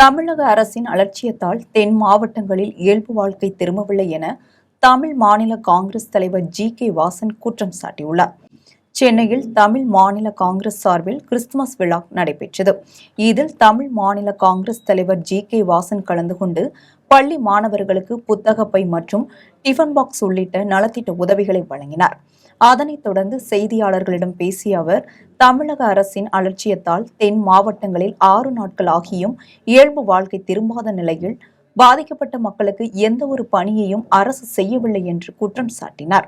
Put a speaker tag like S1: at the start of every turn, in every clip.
S1: தமிழக அரசின் அலட்சியத்தால் தென் மாவட்டங்களில் இயல்பு வாழ்க்கை திரும்பவில்லை என தமிழ் மாநில காங்கிரஸ் தலைவர் ஜி கே வாசன் குற்றம் சாட்டியுள்ளார். சென்னையில் தமிழ் மாநில காங்கிரஸ் சார்பில் கிறிஸ்துமஸ் விழா நடைபெற்றது. இதில் தமிழ் மாநில காங்கிரஸ் தலைவர் ஜி. கே. வாசன் கலந்து கொண்டு பள்ளி மாணவர்களுக்கு புத்தகப்பை மற்றும் டிஃபன் பாக்ஸ் உள்ளிட்ட நலத்திட்ட உதவிகளை வழங்கினார். அதனைத் தொடர்ந்து செய்தியாளர்களிடம் பேசிய அவர் தமிழக அரசின் அலட்சியத்தால் தென் மாவட்டங்களில் ஆறு நாட்கள் ஆகியும் இயல்பு வாழ்க்கை திரும்பாத நிலையில் பாதிக்கப்பட்ட மக்களுக்கு எந்த ஒரு பணியையும் அரசு செய்யவில்லை என்று குற்றம் சாட்டினார்.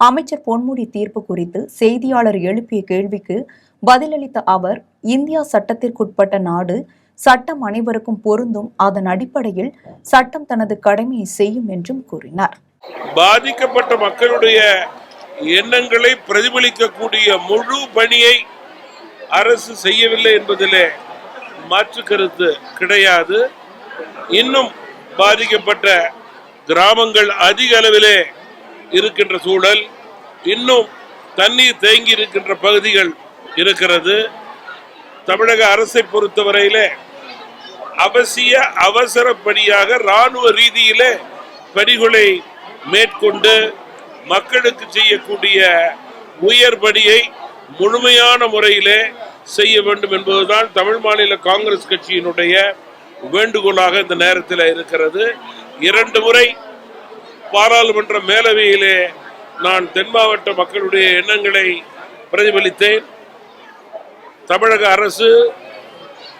S1: அமைச்சர் பொன்முடி தீர்ப்பு குறித்து செய்தியாளர் எழுப்பிய கேள்விக்கு பதிலளித்த அவர் இந்தியா சட்டத்திற்குட்பட்ட நாடு சட்டம் அனைவருக்கும் பொருந்தும் அதன் அடிப்படையில் சட்டம் தனது கடமையை செய்யும் என்றும் கூறினார்.
S2: பாதிக்கப்பட்ட மக்களுடைய எண்ணங்களை பிரதிபலிக்கக்கூடிய முழு பணியை அரசு செய்யவில்லை என்பதிலே மாற்று கருத்து கிடையாது. இன்னும் பாதிக்கப்பட்ட கிராமங்கள் அதிக அளவிலே இருக்கின்ற சூழல் இன்னும் தண்ணீர் தேங்கி இருக்கின்ற பகுதிகள் இருக்கிறது. தமிழக அரசை பொறுத்தவரையிலே அவசிய அவசரப்படியாக இராணுவ ரீதியிலே பணிகளை மேற்கொண்டு மக்களுக்கு செய்யக்கூடிய உயர்படியை முழுமையான முறையிலே செய்ய வேண்டும் என்பதுதான் தமிழ் மாநில காங்கிரஸ் கட்சியினுடைய வேண்டுகோளாக இந்த நேரத்தில் இருக்கிறது. இரண்டு முறை பாராளுமன்ற மேலவையிலே நான் தென் மாவட்ட மக்களுடைய எண்ணங்களை பிரதிபலித்தேன். தமிழக அரசு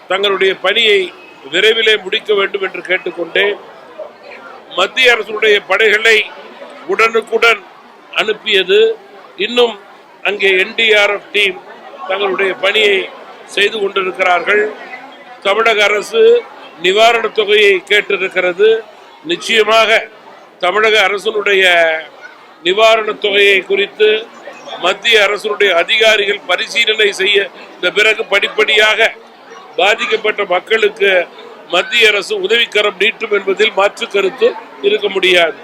S2: தங்களுடைய பணியை விரைவிலே முடிக்க வேண்டும் என்று கேட்டுக்கொண்டேன். மத்திய அரசுடைய படைகளை உடனுக்குடன் அனுப்பியது. இன்னும் அங்கே என்டிஆர்எஃப் டீம் தங்களுடைய பணியை செய்து கொண்டிருக்கிறார்கள். தமிழக அரசு நிவாரணத் தொகையை கேட்டிருக்கிறது. நிச்சயமாக தமிழக அரசினுடைய நிவாரணத் தொகையை குறித்து மத்திய அரசினுடைய அதிகாரிகள் பரிசீலனை செய்ய இந்த பிறகு படிப்படியாக பாதிக்கப்பட்ட மக்களுக்கு மத்திய அரசு உதவிக்கரம் நீட்டும் என்பதில் மாற்று கருத்து இருக்க முடியாது.